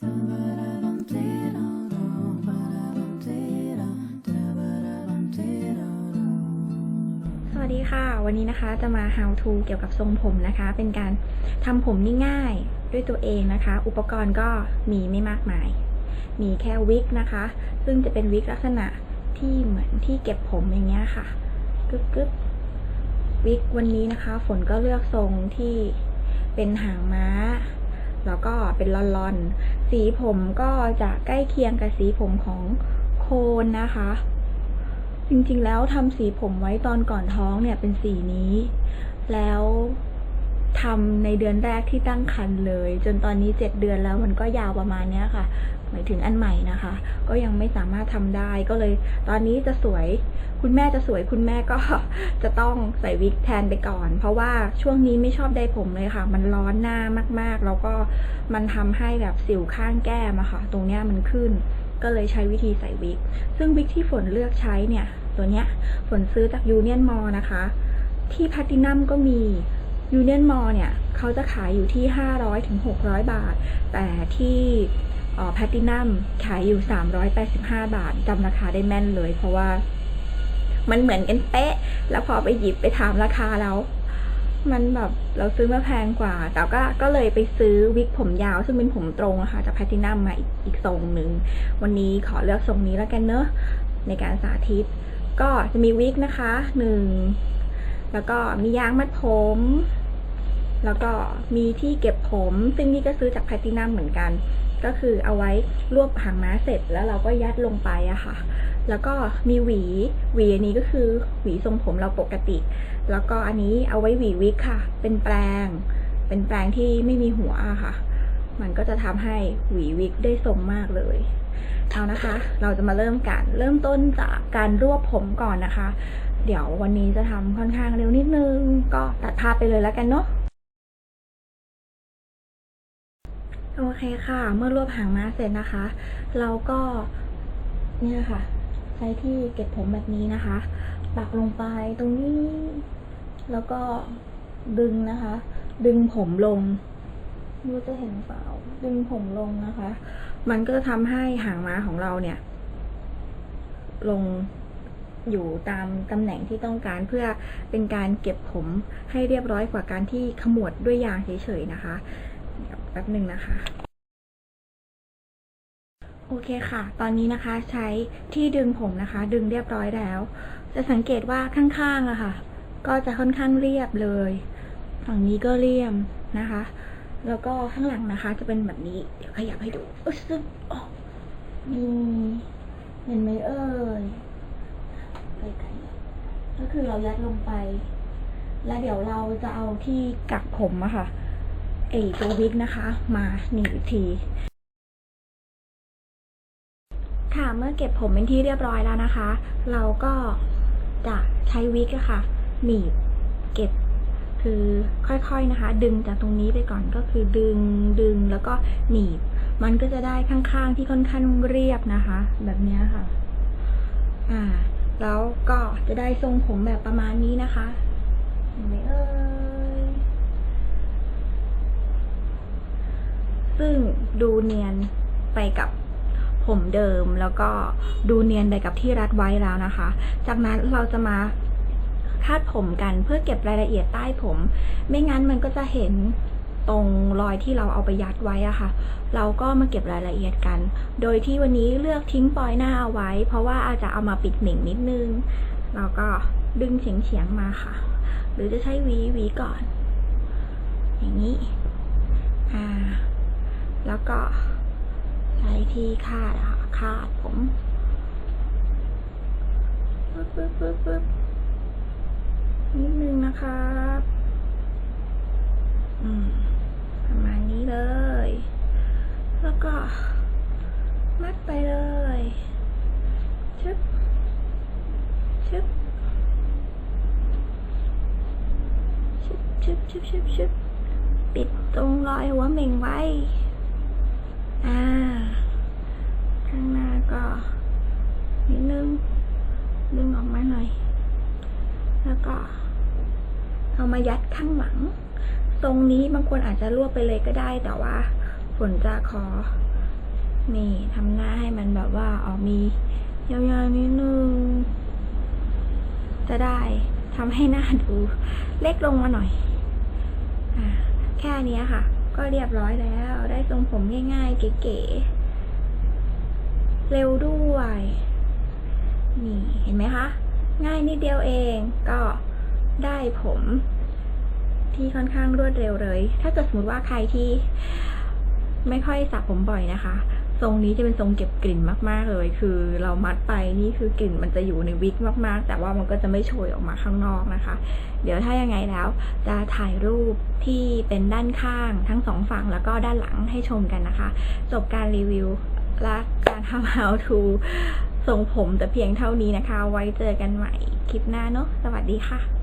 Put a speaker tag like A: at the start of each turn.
A: สวัสดีค่ะ วันนี้นะคะจะมา how to เกี่ยวกับทรงผมนะคะ เป็นการทำผมง่ายๆด้วยตัวเองนะคะ อุปกรณ์ก็มีไม่มากมาย มีแค่วิกนะคะ ซึ่งจะเป็นวิกลักษณะที่เหมือนที่เก็บผมอย่างเงี้ยค่ะกึ๊บกึ๊บวิกวันนี้นะคะ ฝนก็เลือกทรงที่เป็นหางม้า แล้วก็เป็นลอนๆ สีผมก็จะใกล้เคียงกับสีผมของโคนนะคะ จริงๆแล้วทำสีผมไว้ตอนก่อนท้องเนี่ยเป็นสีนี้ แล้ว ทำในเดือนแรกที่ตั้งครรภ์เลย จนตอนนี้เจ็ดเดือนแล้วมันก็ยาวประมาณเนี้ยค่ะ หมายถึงอันใหม่นะคะ ก็ยังไม่สามารถทำได้ก็เลย ตอนนี้จะสวย คุณแม่จะสวยคุณแม่ก็จะต้องใส่วิกแทนไปก่อน เพราะว่าช่วงนี้ไม่ชอบได้ผมเลยค่ะ มันร้อนหน้ามากๆ แล้วก็มันทำให้แบบสิวข้างแก้มอะค่ะ ตรงเนี้ยมันขึ้น ก็เลยใช้วิธีใส่วิก ซึ่งวิกที่ฝนเลือกใช้เนี่ย ตัวเนี้ยฝนซื้อจากยูเนียนมอนะคะ ที่แพลตินัมก็มี ยูเนียนมอลเนี่ยเขาจะขายอยู่ที่ 500ถึง600 บาท แต่ที่แพลตินัมขายอยู่ 385 บาทจำราคาได้แม่นเลย เพราะว่ามันเหมือนกันเป๊ะ แล้วพอไปหยิบไปถามราคาแล้ว มันแบบเราซื้อมาแพงกว่า แต่ก็ก็เลยไปซื้อวิกผมยาว ซึ่งเป็นผมตรงอะค่ะจากแพลตินัมมาอีกอีกทรงหนึ่ง วันนี้ขอเลือกทรงนี้แล้วกันเนอะในการสาธิต ก็จะมีวิกนะคะหนึ่ง แล้วก็มียางมัดผม แล้วก็มีที่เก็บผม ซึ่งนี่ก็ซื้อจากแพลตินัมเหมือนกัน ก็คือเอาไว้รวบหางม้าเสร็จแล้วเราก็ยัดลงไปอะค่ะ แล้วก็มีหวี หวีอันนี้ก็คือหวีทรงผมเราปกติ แล้วก็อันนี้เอาไว้หวีวิกค่ะ เป็นแปรงเป็นแปรงที่ไม่มีหัวอะค่ะ มันก็จะทำให้หวีวิกได้ทรงมากเลย เอานะคะ เราจะมาเริ่มกันเริ่มต้นจากการรวบผมก่อนนะคะ เดี๋ยววันนี้จะทำค่อนข้างเร็วนิดนึง ก็ตัดภาพไปเลยแล้วกันเนาะโอเคค่ะ เมื่อรวบหางม้าเสร็จนะคะ เราก็เนี่ยค่ะ ใช้ที่เก็บผมแบบนี้นะคะ ปักลงไปตรงนี้ แล้วก็ดึงนะคะ ดึงผมลงไม่รู้จะเห็นเปล่า ดึงผมลงนะคะ มันก็จะทำให้หางม้าของเราเนี่ย ลงอยู่ตามตำแหน่งที่ต้องการเพื่อเป็นการเก็บผมให้เรียบร้อยกว่าการที่ขมวดด้วยยางเฉยๆนะคะแป๊บหนึ่งนะคะ โอเคค่ะ ตอนนี้นะคะใช้ที่ดึงผมนะคะ ดึงเรียบร้อยแล้ว จะสังเกตว่าข้างๆอะค่ะ ก็จะค่อนข้างเรียบเลย ฝั่งนี้ก็เรียมนะคะ แล้วก็ข้างหลังนะคะจะเป็นแบบนี้ เดี๋ยวขยับให้ดูอึ๊ซึบอ๋อนี่เห็นไหมเอ่ยใกล้ๆก็คือเรายัดลงไป แล้วเดี๋ยวเราจะเอาที่กักผมอะค่ะไอตัววิกนะคะ มาหนีบอีกทีค่ะเมื่อเก็บผมเป็นที่เรียบร้อยแล้วนะคะ เราก็จะใช้วิกอะค่ะหนีบเก็บ คือค่อยๆนะคะ ดึงจากตรงนี้ไปก่อนก็คือดึงดึงแล้วก็หนีบ มันก็จะได้ข้างๆที่ค่อนข้างเรียบนะคะ แบบนี้ค่ะ อ่า แล้วก็จะได้ทรงผมแบบประมาณนี้นะคะเห็นไหมเอ่ยซึ่งดูเนียนไปกับผมเดิมแล้วก็ดูเนียนไปกับที่รัดไว้แล้วนะคะ จากนั้นเราจะมา คาดผมกันเพื่อเก็บรายละเอียดใต้ผม ไม่งั้นมันก็จะเห็นตรงรอยที่เราเอาไปยัดไว้อะค่ะ เราก็มาเก็บรายละเอียดกัน โดยที่วันนี้เลือกทิ้งปลอยหน้าเอาไว้ เพราะว่าอาจจะเอามาปิดหม่งนิดนึง เราก็ดึงเฉียงเฉียงๆมาค่ะ หรือจะใช้วีวีก่อน อย่างนี้ อ่า แล้วก็ใช้ที่คาดอะค่ะคาดผมปึ๊บปึ๊บปึ๊บปึ๊บ นิดนึงนะคะอืมประมาณนี้เลย แล้วก็ มัดไปเลยชึบชึบชึบชึบชึบชึบชึบปิดตรงรอยหัวเหม่งไว้ อ่า ข้างหน้าก็นิดนึง ดึงออกมาหน่อย แล้วก็ เอามายัดข้างหลังตรงนี้บางคนอาจจะรวบไปเลยก็ได้ แต่ว่าฝนจะขอ นี่ทำหน้าให้มันแบบว่าออกมียาวๆนิดนึง จะได้ทำให้หน้าดูเล็กลงมาหน่อยอะแค่นี้ค่ะ ก็เรียบร้อยแล้ว ได้ทรงผมง่ายๆ เก๋ๆ เร็วด้วย นี่ เห็นไหมคะ ง่ายนิดเดียวเองก็ได้ผมที่ค่อนข้างรวดเร็วเลย ถ้าเกิดสมมติว่าใครที่ไม่ค่อยสระผมบ่อยนะคะ ทรงนี้จะเป็นทรงเก็บกลิ่นมากๆเลย คือเรามัดไปนี่คือกลิ่นมันจะอยู่ในวิกมากๆ แต่ว่ามันก็จะไม่โชยออกมาข้างนอกนะคะ เดี๋ยวถ้ายังไงแล้ว จะถ่ายรูปที่เป็นด้านข้างทั้งสองฝั่งแล้วก็ด้านหลังให้ชมกันนะคะ จบการรีวิวและการทำ how to ทรงผมแต่เพียงเท่านี้นะคะ ไว้เจอกันใหม่คลิปหน้าเนาะสวัสดีค่ะ